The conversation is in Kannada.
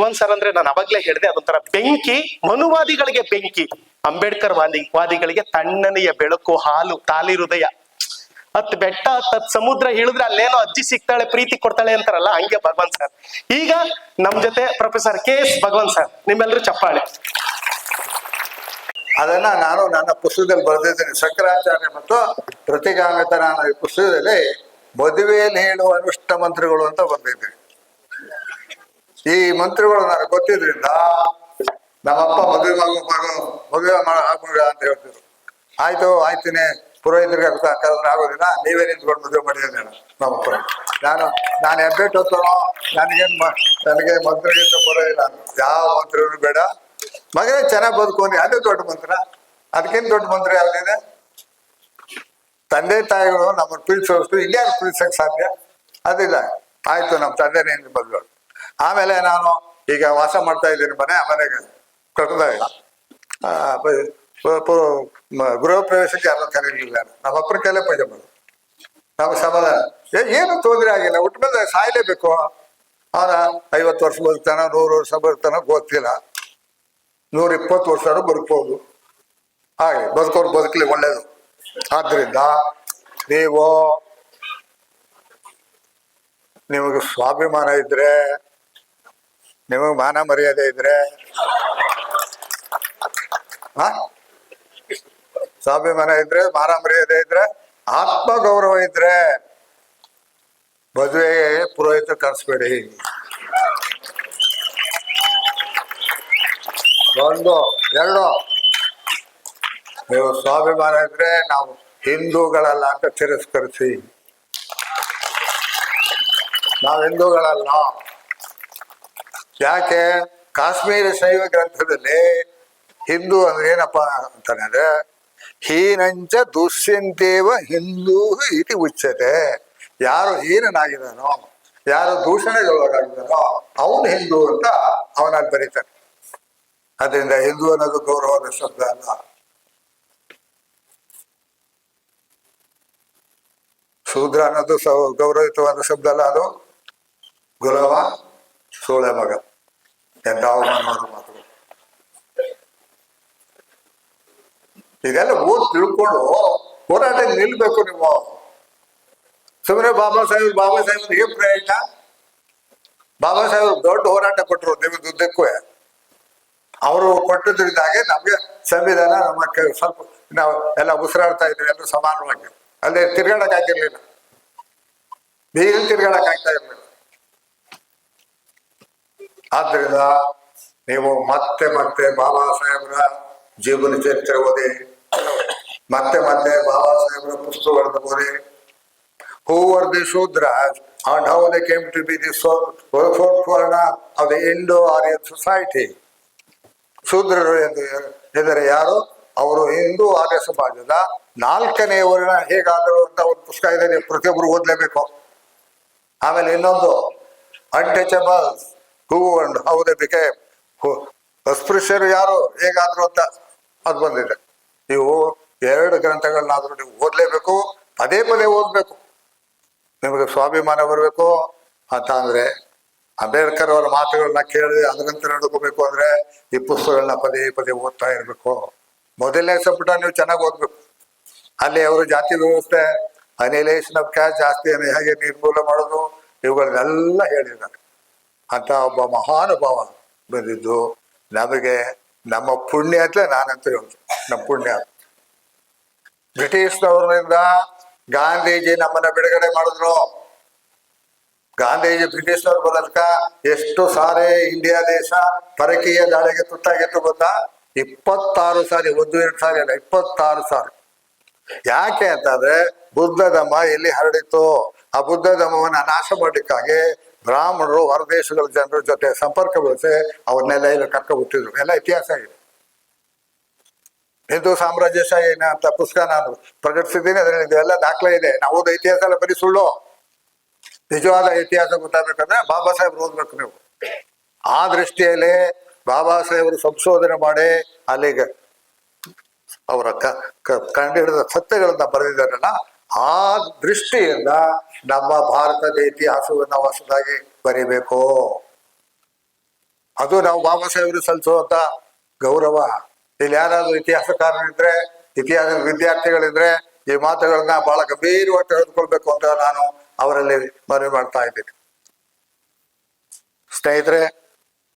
ಭಗವಂತ್ ಸರ್ ಅಂದ್ರೆ ನಾನು ಅವಾಗ್ಲೇ ಹೇಳಿದೆ ಅದೊಂಥರ ಬೆಂಕಿ, ಮನುವಾದಿಗಳಿಗೆ ಬೆಂಕಿ. ಅಂಬೇಡ್ಕರ್ ವಾದಿ, ವಾದಿಗಳಿಗೆ ತಣ್ಣನೆಯ ಬೆಳಕು, ಹಾಲು, ತಾಲಿ ಹೃದಯ. ಹತ್ ಬೆಟ್ಟ ಹತ್ ಸಮುದ್ರ ಹೇಳಿದ್ರೆ ಅಲ್ಲೇನೋ ಅಜ್ಜಿ ಸಿಗ್ತಾಳೆ, ಪ್ರೀತಿ ಕೊಡ್ತಾಳೆ ಅಂತಾರಲ್ಲ, ಹಂಗೆ ಭಗವಂತ್ ಸರ್. ಈಗ ನಮ್ ಜೊತೆ professor K S Bhagwant sir ನಿಮ್ಮೆಲ್ಲರೂ ಚಪ್ಪಾಳೆ. ಅದನ್ನ ನಾನು ನನ್ನ ಪುಸ್ತಕದಲ್ಲಿ ಬರೆದಿದ್ದೀನಿ. ಶಂಕರಾಚಾರ್ಯ ಮತ್ತು ಪ್ರತಿಗಾಮಿತ ನಾನು ಈ ಪುಸ್ತಕದಲ್ಲಿ ಮದುವೆಯಲ್ಲಿ ಹೇಳುವ ಅನುಷ್ಠ ಮಂತ್ರಗಳು ಅಂತ ಬರೆದಿದ್ದೀನಿ. ಈ ಮಂತ್ರಿಗಳು ನನಗೆ ಗೊತ್ತಿದ್ರಿಂದ ನಮ್ಮಪ್ಪ ಮದುವೆ ಮಗು ಮದುವೆ ಮಾಡ ಅಂತ ಹೇಳ್ತಿದ್ರು. ಆಯ್ತು ಆಯ್ತೀನಿ ಪುರೋಹಿತರಿಗೆ ಕರೆದ್ರೆ ಆಗೋದಿಲ್ಲ, ನೀವೇ ನಿಂತ್ಕೊಂಡು ಮದುವೆ ಮಾಡಿ ಅಂದೇಳ ನಮ್ಮಪ್ಪ. ನಾನು ನಾನು ಹೆಬ್ಬೆಟ್ಟು ಹೊತ್ತನೋ ನನಗೇನು ನನಗೆ ಮಂತ್ರಿಗಿಂತ ಪುರೋಹಿತ ಯಾವ ಮಂತ್ರಿಗಳು ಬೇಡ. ಮಗನೇ ಚೆನ್ನಾಗಿ ಬದುಕೋನಿ ಅದೇ ದೊಡ್ಡ ಮಂತ್ರ. ಅದಕ್ಕೇನು ದೊಡ್ಡ ಮಂತ್ರ ಯಾವ್ದಿದೆ? ತಂದೆ ತಾಯಿಗಳು ನಮ್ಮನ್ನು ಪ್ರೀತಿಸೋಷ್ಟು ಇನ್ಯಾರು ಪ್ರೀತಿಸಕ್ ಸಾಧ್ಯ? ಅದಿಲ್ಲ. ಆಯ್ತು, ನಮ್ಮ ತಂದೆನೇ ಹಿಂದೆ ಮದುವೆ ಆಮೇಲೆ ನಾನು ಈಗ ವಾಸ ಮಾಡ್ತಾ ಇದ್ದೀನಿ ಮನೆ ಆಮೇಲೆ ಕಟ್ಟದಾಗ ಗೃಹ ಪ್ರವೇಶಕ್ಕೆ ಯಾರು ಕರೀಲಿಲ್ಲ ನಮ್ಮ ಅಪ್ಪನ ಕೈಲೇ ಪೂಜೆ ಮಾಡೋದು. ನಮ್ಗೆ ಸಮಾಧಾನ. ಏನು ತೊಂದರೆ ಆಗಿಲ್ಲ. ಮೇಲೆ ಸಾಯ್ಲೇಬೇಕು. ಅವನ ಐವತ್ತು ವರ್ಷ ಬದುಕ್ತಾನ, ನೂರು ವರ್ಷ ಬದುಕ್ತಾನ ಗೊತ್ತಿಲ್ಲ. ನೂರ ಇಪ್ಪತ್ತು ವರ್ಷ ಬದುಕ್ಬೋದು. ಹಾಗೆ ಬದುಕೋರು ಬದುಕಲಿ ಒಳ್ಳೇದು. ಆದ್ರಿಂದ ನೀವು, ನಿಮಗೆ ಸ್ವಾಭಿಮಾನ ಇದ್ರೆ ನಿಮಗೆ ಮಾನ ಮರ್ಯಾದೆ ಇದ್ರೆ? ಸ್ವಾಭಿಮಾನ ಇದ್ರೆ, ಮಾನ ಮರ್ಯಾದೆ ಇದ್ರೆ ಆತ್ಮ ಗೌರವ ಇದ್ರೆ ಮದುವೆಗೆ ಪುರೋಹಿತ ಕರ್ಸ್ಬೇಡಿ ಒಂದು, ಎರಡು. ನೀವು ಸ್ವಾಭಿಮಾನ ಇದ್ರೆ ನಾವು ಹಿಂದೂಗಳಲ್ಲ ಅಂತ ತಿರಸ್ಕರಿಸಿ. ನಾವು ಹಿಂದೂಗಳಲ್ಲ. ಯಾಕೆ? ಕಾಶ್ಮೀರ ಶೈವ ಗ್ರಂಥದಲ್ಲಿ ಹಿಂದೂ ಅಂದ್ರೆ ಏನಪ್ಪ ಅಂತಾನೆ ಹೀನಂಚ ದುಷ್ಯಂತೇವ ಹಿಂದೂ ಇತಿ ಉಚ್ಯತೆ. ಯಾರು ಹೀನನಾಗಿದ್ದಾನೋ, ಯಾರು ದೂಷಣೆಗೊಳಗಾಗಿದ್ದಾನೋ, ಅವನು ಹಿಂದೂ ಅಂತ ಅವನಲ್ಲಿ ಬರೀತಾನೆ. ಅದರಿಂದ ಹಿಂದೂ ಅನ್ನೋದು ಗೌರವದ ಶಬ್ದ ಅಲ್ಲ. ಶೂದ್ರ ಅನ್ನೋದು ಗೌರವಿತವಾದ ಶಬ್ದ ಅಲ್ಲ ಅದು? ಗುಲವ, ಸೋಳೆ ಮಗ. ಎಂತ ಅವಮಾನವಾದ ಮಾತುಗಳು ಇದೆಲ್ಲ ಓದ್ ತಿಳ್ಕೊಂಡು. ಹೋರಾಟ ನಿಲ್ಬೇಕು ನೀವು. ಸುಮ್ಮನೆ ಬಾಬಾ ಸಾಹೇಬ್ ಬಾಬಾ ಸಾಹೇಬ್ ಏನ್ ಪ್ರಯೋಜನ ಬಾಬಾ ಸಾಹೇಬ್ ದೊಡ್ಡ ಹೋರಾಟ ಕೊಟ್ಟರು ನಿಮಗೆ ದುದ್ದಕ್ಕೂ ಅವರು ಕೊಟ್ಟದ್ರಿಂದಾಗೆ ನಮ್ಗೆ ಸಂವಿಧಾನ ನಮ್ಮ ಸ್ವಲ್ಪ ನಾವು ಎಲ್ಲ ಉಸಿರಾಡ್ತಾ ಇದ್ವಿ ಎಲ್ಲರೂ ಸಮಾನವಾಗಿ. ಅಲ್ಲಿ ತಿರ್ಗಾಡಕ್ ಆಗಿರ್ಲಿಲ್ಲ ಬೀಗಲ್ ತಿರ್ಗಾಡಕ್ ಆಗ್ತಾ ಇರ್ಲಿಲ್ಲ. ಆದ್ರಿಂದ ನೀವು ಮತ್ತೆ ಮತ್ತೆ ಬಾಬಾ ಸಾಹೇಬರ ಜೀವನ ಚರಿತ್ರೆ ಓದಿ, ಮತ್ತೆ ಮತ್ತೆ ಬಾಬಾ ಸಾಹೇಬರ ಪುಸ್ತಕಗಳನ್ನು ಓದಿ. Who were the Shudras and how they came to be the so- forefront of Aryan Indo-Aryan society. ಶೂದ್ರರು ಎಂದು ಎಂದರೆ ಯಾರು? ಅವರು ಹಿಂದೂ ಆರ್ಯ ಸಮಾಜದ ನಾಲ್ಕನೇ ವರ್ಣ. ಹೇಗಾದರು ಅಂತ ಒಂದು ಪುಸ್ತಕ ಇದೆ, ನೀವು ಪ್ರತಿಯೊಬ್ಬರು ಓದಲೇಬೇಕು. ಆಮೇಲೆ ಇನ್ನೊಂದು untouchables who and how they became ಅಸ್ಪೃಶ್ಯರು ಯಾರು, ಹೇಗಾದ್ರು ಅಂತ ಅದು ಬಂದಿದೆ. ನೀವು ಎರಡು ಗ್ರಂಥಗಳನ್ನಾದ್ರೂ ನೀವು ಓದಲೇಬೇಕು ಪದೇ ಪದೇ ಓದಬೇಕು. ನಿಮಗೆ ಸ್ವಾಭಿಮಾನ ಬರಬೇಕು ಅಂತ ಅಂದ್ರೆ ಅಂಬೇಡ್ಕರ್ ಅವರ ಮಾತುಗಳನ್ನ ಕೇಳಿ ಅದರಂತೆ ನಡ್ಕೋಬೇಕು ಅಂದ್ರೆ ಈ ಪುಸ್ತಕಗಳನ್ನ ಪದೇ ಪದೇ ಓದ್ತಾ ಇರಬೇಕು. ಮೊದಲನೇ ಸಂಪುಟ ನೀವು ಚೆನ್ನಾಗಿ ಓದ್ಬೇಕು. ಅಲ್ಲಿ ಅವರು ಜಾತಿ ವ್ಯವಸ್ಥೆ ಅನಿಲೇಷನ್ ಆಫ್ ಕ್ಯಾಶ್ ಜಾಸ್ತಿ ಹೇಗೆ ನಿರ್ಮೂಲ ಮಾಡೋದು, ಇವುಗಳನ್ನೆಲ್ಲ ಹೇಳಿದ್ದಾರೆ. ಅಂತ ಒಬ್ಬ ಮಹಾನುಭಾವ ಬಂದಿದ್ದು, ನಮಗೆ ನಮ್ಮ ಪುಣ್ಯ ಅಂತಲೇ ನಾನಂತ ಹೇಳ್ತೀನಿ ನಮ್ಮ ಪುಣ್ಯ. ಬ್ರಿಟಿಷ್ನವ್ರಿಂದ ಗಾಂಧೀಜಿ ನಮ್ಮನ್ನ ಬಿಡುಗಡೆ ಮಾಡಿದ್ರು. ಗಾಂಧೀಜಿ ಬ್ರಿಟಿಷ್ನವ್ರು ಬರೋದಕ್ಕ ಎಷ್ಟು ಸಾರಿ ಇಂಡಿಯಾ ದೇಶ ಪರಕೀಯ ದಾಳಿಗೆ ತುತ್ತಾಗಿತ್ತು ಗೊತ್ತಾ? ಇಪ್ಪತ್ತಾರು ಸಾರಿ, ಒಂದು, ಎರಡು ಸಾರಿ ಅಲ್ಲ, ಇಪ್ಪತ್ತಾರು ಸಾರಿ. ಯಾಕೆ ಅಂತಂದ್ರೆ ಬುದ್ಧ ಧಮ್ಮ ಎಲ್ಲಿ ಹರಡಿತ್ತು, ಆ ಬುದ್ಧ ಧಮ್ಮವನ್ನ ನಾಶ ಮಾಡಲಿಕ್ಕಾಗಿ ಬ್ರಾಹ್ಮಣರು ಹೊರದೇಶಗಳ ಜನರ ಜೊತೆ ಸಂಪರ್ಕ ಬೆಳೆಸಿ ಅವ್ರನ್ನೆಲ್ಲ ಇಲ್ಲಿ ಕರ್ಕೊಬಿಟ್ಟಿದ್ರು ಎಲ್ಲ ಇತಿಹಾಸ ಇದೆ. ಹಿಂದೂ ಸಾಮ್ರಾಜ್ಯಶಾಹಿ ಅಂತ ಪುಸ್ತಕ ನಾನು ಪ್ರಕಟಿಸಿದ್ದೀನಿ, ಅದರಲ್ಲಿ ಇದೆಲ್ಲ ದಾಖಲೆ ಇದೆ. ನಾವು ಇತಿಹಾಸ ಎಲ್ಲ ಬರೀ ಸುಳ್ಳು. ನಿಜವಾದ ಇತಿಹಾಸ ಗೊತ್ತಾಗಬೇಕಂದ್ರೆ ಬಾಬಾ ಸಾಹೇಬ್ ಓದ್ಬೇಕು ನೀವು. ಆ ದೃಷ್ಟಿಯಲ್ಲಿ ಬಾಬಾ ಸಾಹೇಬರು ಸಂಶೋಧನೆ ಮಾಡಿ ಅಲ್ಲಿಗೆ ಅವರ ಕಂಡು ಕಂಡುಹಿಡಿದ ಸತ್ಯಗಳನ್ನ ಬರೆದಿದ್ದಾರಲ್ಲ ಆ ದೃಷ್ಟಿಯಿಂದ ನಮ್ಮ ಭಾರತದ ಇತಿಹಾಸವನ್ನು ಹೊಸದಾಗಿ ಬರೀಬೇಕು. ಅದು ನಾವು ಬಾಬಾ ಸಾಹೇಬರು ಸಲ್ಲಿಸುವಂತ ಗೌರವ. ಇಲ್ಲಿ ಯಾರಾದ್ರೂ ಇತಿಹಾಸಕಾರರಿದ್ರೆ, ಇತಿಹಾಸ ವಿದ್ಯಾರ್ಥಿಗಳಿದ್ರೆ ಈ ಮಾತುಗಳನ್ನ ಬಹಳ ಗಂಭೀರವಾಗಿ ತೆಗೆದುಕೊಳ್ಬೇಕು ಅಂತ ನಾನು ಅವರಲ್ಲಿ ಮನವಿ ಮಾಡ್ತಾ ಇದ್ದೀನಿ. ಸ್ನೇಹಿತರೆ